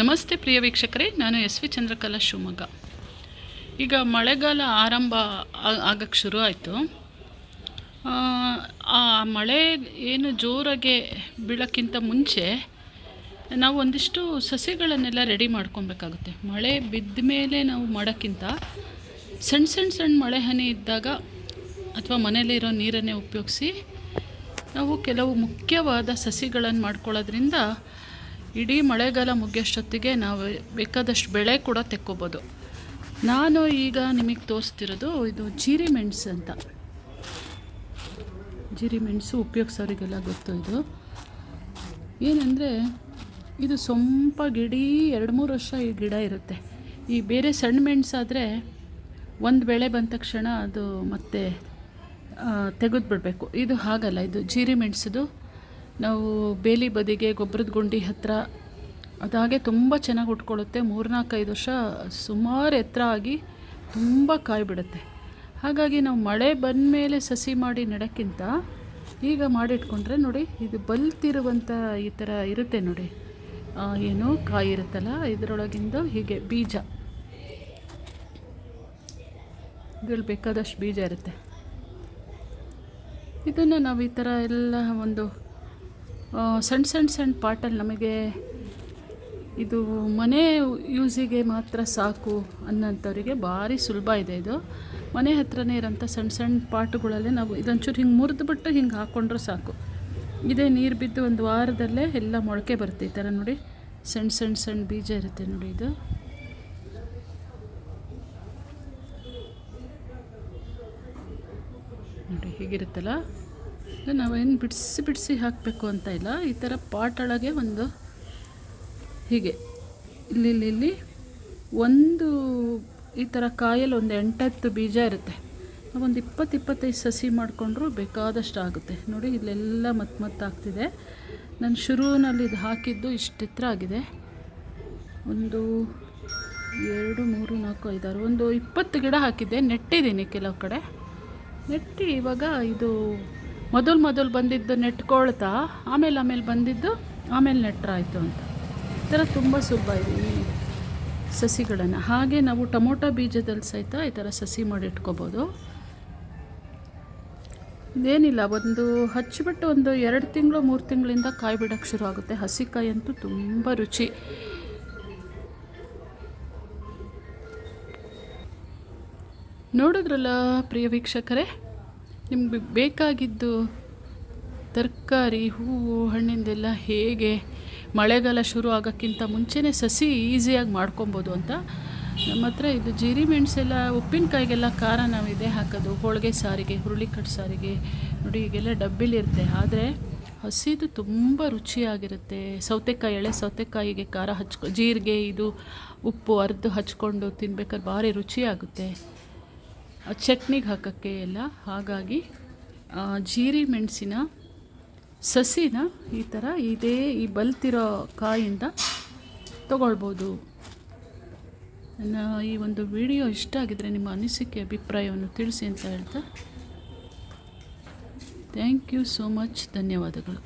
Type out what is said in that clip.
ನಮಸ್ತೆ ಪ್ರಿಯ ವೀಕ್ಷಕರೇ, ನಾನು ಎಸ್ ವಿ ಚಂದ್ರಕಲಾ ಶಿವಮೊಗ್ಗ. ಈಗ ಮಳೆಗಾಲ ಆರಂಭ ಆಗಕ್ಕೆ ಶುರು ಆಯಿತು. ಆ ಮಳೆ ಏನು ಜೋರಾಗೆ ಬೀಳೋಕ್ಕಿಂತ ಮುಂಚೆ ನಾವು ಒಂದಿಷ್ಟು ಸಸಿಗಳನ್ನೆಲ್ಲ ರೆಡಿ ಮಾಡ್ಕೊಬೇಕಾಗುತ್ತೆ. ಮಳೆ ಬಿದ್ದ ಮೇಲೆ ನಾವು ಮಾಡೋಕ್ಕಿಂತ ಸಣ್ಣ ಸಣ್ಣ ಸಣ್ಣ ಮಳೆ ಹನಿ ಇದ್ದಾಗ ಅಥವಾ ಮನೇಲಿರೋ ನೀರನ್ನೇ ಉಪಯೋಗಿಸಿ ನಾವು ಕೆಲವು ಮುಖ್ಯವಾದ ಸಸಿಗಳನ್ನು ಮಾಡ್ಕೊಳ್ಳೋದ್ರಿಂದ ಇಡೀ ಮಳೆಗಾಲ ಮುಗಿಯೋಷ್ಟೊತ್ತಿಗೆ ನಾವು ಬೇಕಾದಷ್ಟು ಬೆಳೆ ಕೂಡ ತೆಕ್ಕೋಬೋದು. ನಾನು ಈಗ ನಿಮಗೆ ತೋರಿಸ್ತಿರೋದು ಇದು ಜೀರಿ ಮೆಣಸು ಅಂತ. ಜೀರಿ ಮೆಣಸು ಉಪಯೋಗಿಸೋರಿಗೆಲ್ಲ ಗೊತ್ತು ಇದು. ಏನಂದರೆ ಇದು ಸೊಂಪಾಗಿಡೀ ಎರಡು ಮೂರು ವರ್ಷ ಈ ಗಿಡ ಇರುತ್ತೆ. ಈ ಬೇರೆ ಸಣ್ಣ ಮೆಣಸಾದರೆ ಒಂದು ಬೆಳೆ ಬಂದ ತಕ್ಷಣ ಅದು ಮತ್ತೆ ತೆಗೆದು ಬಿಡಬೇಕು ಇದು ಹಾಗಲ್ಲ, ಇದು ಜೀರಿ ಮೆಣಸದು ನಾವು ಬೇಲಿ ಬದಿಗೆ ಗೊಬ್ಬರದ ಗುಂಡಿ ಹತ್ತಿರ ಅದಾಗೆ ತುಂಬ ಚೆನ್ನಾಗಿ ಉಟ್ಕೊಳ್ಳುತ್ತೆ ಮೂರ್ನಾಲ್ಕೈದು ವರ್ಷ ಸುಮಾರು ಎತ್ತರ ಆಗಿ ತುಂಬ ಕಾಯಿ ಬಿಡುತ್ತೆ. ಹಾಗಾಗಿ ನಾವು ಮಳೆ ಬಂದ ಮೇಲೆ ಸಸಿ ಮಾಡಿ ನೆಡೋಕ್ಕಿಂತ ಈಗ ಮಾಡಿಟ್ಕೊಂಡ್ರೆ ನೋಡಿ, ಇದು ಬಲ್ತಿರುವಂಥ ಈ ಥರ ಇರುತ್ತೆ ನೋಡಿ. ಏನು ಕಾಯಿ ಇರುತ್ತಲ್ಲ, ಇದರೊಳಗಿಂದು ಹೀಗೆ ಬೀಜ. ಇದ್ರಲ್ಲಿ ಬೇಕಾದಷ್ಟು ಬೀಜ ಇರುತ್ತೆ. ಇದನ್ನು ನಾವು ಈ ಥರ ಎಲ್ಲ ಒಂದು ಸಣ್ಣ ಸಣ್ಣ ಸಣ್ಣ ಪಾಟಲ್ಲಿ ನಮಗೆ ಇದು ಮನೆ ಯೂಸಿಗೆ ಮಾತ್ರ ಸಾಕು ಅನ್ನೋಂಥವ್ರಿಗೆ ಭಾರಿ ಸುಲಭ ಇದೆ ಇದು. ಮನೆ ಹತ್ರನೇ ಇರೋಂಥ ಸಣ್ಣ ಸಣ್ಣ ಪಾಟುಗಳಲ್ಲೇ ನಾವು ಇದೊಂಚೂರು ಹಿಂಗೆ ಮುರಿದ್ಬಿಟ್ಟು ಹಿಂಗೆ ಹಾಕ್ಕೊಂಡ್ರೆ ಸಾಕು. ಇದೇ ನೀರು ಬಿದ್ದು ಒಂದು ವಾರದಲ್ಲೇ ಎಲ್ಲ ಮೊಳಕೆ ಬರುತ್ತೆ ಥರ ನೋಡಿ. ಸಣ್ಣ ಸಣ್ಣ ಸಣ್ಣ ಬೀಜ ಇರುತ್ತೆ ನೋಡಿ ಇದು. ನೋಡಿ, ಹೀಗಿರುತ್ತಲ್ಲ? ನಾವೇನು ಬಿಡಿಸಿ ಬಿಡಿಸಿ ಹಾಕಬೇಕು ಅಂತ ಇಲ್ಲ. ಈ ಥರ ಪಾಟ್ ಒಳಗೆ ಒಂದು ಹೀಗೆ. ಇಲ್ಲಿ ಇಲ್ಲಿ ಒಂದು ಈ ಥರ ಕಾಯಲ್ಲಿ ಒಂದು ಎಂಟತ್ತು ಬೀಜ ಇರುತ್ತೆ. ಒಂದು ಇಪ್ಪತ್ತು, ಇಪ್ಪತ್ತೈದು ಸಸಿ ಮಾಡಿಕೊಂಡ್ರೂ ಬೇಕಾದಷ್ಟು ಆಗುತ್ತೆ. ನೋಡಿ, ಇಲ್ಲೆಲ್ಲ ಮತ್ತೆ ಮತ್ತೆ ಆಗ್ತಿದೆ. ನಾನು ಶುರುವಿನಲ್ಲಿ ಇದು ಹಾಕಿದ್ದು ಇಷ್ಟು ಆಗಿದೆ. ಒಂದು ಎರಡು, ಮೂರು, ನಾಲ್ಕು ಐದಾರು ಒಂದು ಇಪ್ಪತ್ತು ಗಿಡ ಹಾಕಿದ್ದೆ. ನೆಟ್ಟಿದ್ದೀನಿ ಕೆಲವು ಕಡೆ. ನೆಟ್ಟಿ ಇವಾಗ ಇದು ಮೊದಲು ಮೊದಲು ಬಂದಿದ್ದು ನೆಟ್ಕೊಳ್ತಾ ಆಮೇಲೆ ಆಮೇಲೆ ಬಂದಿದ್ದು ಆಮೇಲೆ ನೆಟ್ಟರಾಯಿತು ಅಂತ. ಈ ಥರ ತುಂಬ ಸುಲಭ ಇದೆ ಈ ಸಸಿಗಳನ್ನು. ಹಾಗೆ ನಾವು ಟೊಮೊಟೊ ಬೀಜದಲ್ಲಿ ಸಹಿತ ಈ ಥರ ಸಸಿ ಮಾಡಿ ಇಟ್ಕೋಬೋದು ಇದೇನಿಲ್ಲ, ಒಂದು ಹಚ್ಚಿಬಿಟ್ಟು ಒಂದು ಎರಡು ತಿಂಗಳು, ಮೂರು ತಿಂಗಳಿಂದ ಕಾಯಿ ಬಿಡೋಕ್ಕೆ ಶುರು ಆಗುತ್ತೆ. ಹಸಿಕಾಯಿ ಅಂತೂ ತುಂಬ ರುಚಿ. ನೋಡಿದ್ರಲ್ಲ ಪ್ರಿಯ ವೀಕ್ಷಕರೇ? ನಿಮ್ಗೆ ಬೇಕಾಗಿದ್ದು ತರಕಾರಿ, ಹೂವು, ಹಣ್ಣಿಂದೆಲ್ಲ ಹೇಗೆ ಮಳೆಗಾಲ ಶುರು ಆಗೋಕ್ಕಿಂತ ಮುಂಚೆನೇ ಸಸಿ ಈಸಿಯಾಗಿ ಮಾಡ್ಕೊಬೋದು ಅಂತ. ನಮ್ಮ ಹತ್ರ ಇದು ಜೀರಿ ಮೆಣಸೆಲ್ಲ ಉಪ್ಪಿನಕಾಯಿಗೆಲ್ಲ ಖಾರ ನಾವು ಇದೇ ಹಾಕೋದು ಹೋಳಿಗೆ ಸಾರಿಗೆ ಹುರುಳಿಕಟ್ಟು ಸಾರಿಗೆ. ನೋಡಿ, ಈಗೆಲ್ಲ ಡಬ್ಬಿಲಿರುತ್ತೆ. ಆದರೆ ಹಸಿದು ತುಂಬ ರುಚಿಯಾಗಿರುತ್ತೆ. ಸೌತೆಕಾಯಿ, ಎಳೆ ಸೌತೆಕಾಯಿಗೆ ಖಾರ ಹಚ್ಕೊ, ಜೀರಿಗೆ, ಇದು ಉಪ್ಪು, ಅರ್ದು ಹಚ್ಕೊಂಡು ತಿನ್ಬೇಕಾದ್ರೆ ಭಾರಿ ರುಚಿಯಾಗುತ್ತೆ. ಚಟ್ನಿಗೆ ಹಾಕೋಕ್ಕೆ ಎಲ್ಲ. ಹಾಗಾಗಿ ಜೀರಿ ಮೆಣಸಿನ, ಸಸಿನ ಈ ಥರ ಇದೇ ಈ ಬಲ್ತಿರೋ ಕಾಯಿಂದ ತಗೊಳ್ಬೋದು. ಈ ಒಂದು ವಿಡಿಯೋ ಇಷ್ಟ ಆಗಿದ್ರೆ ನಿಮ್ಮ ಅನಿಸಿಕೆ, ಅಭಿಪ್ರಾಯವನ್ನು ತಿಳಿಸಿ ಅಂತ ಹೇಳ್ತಾ. Thank you so much. ಧನ್ಯವಾದಗಳು.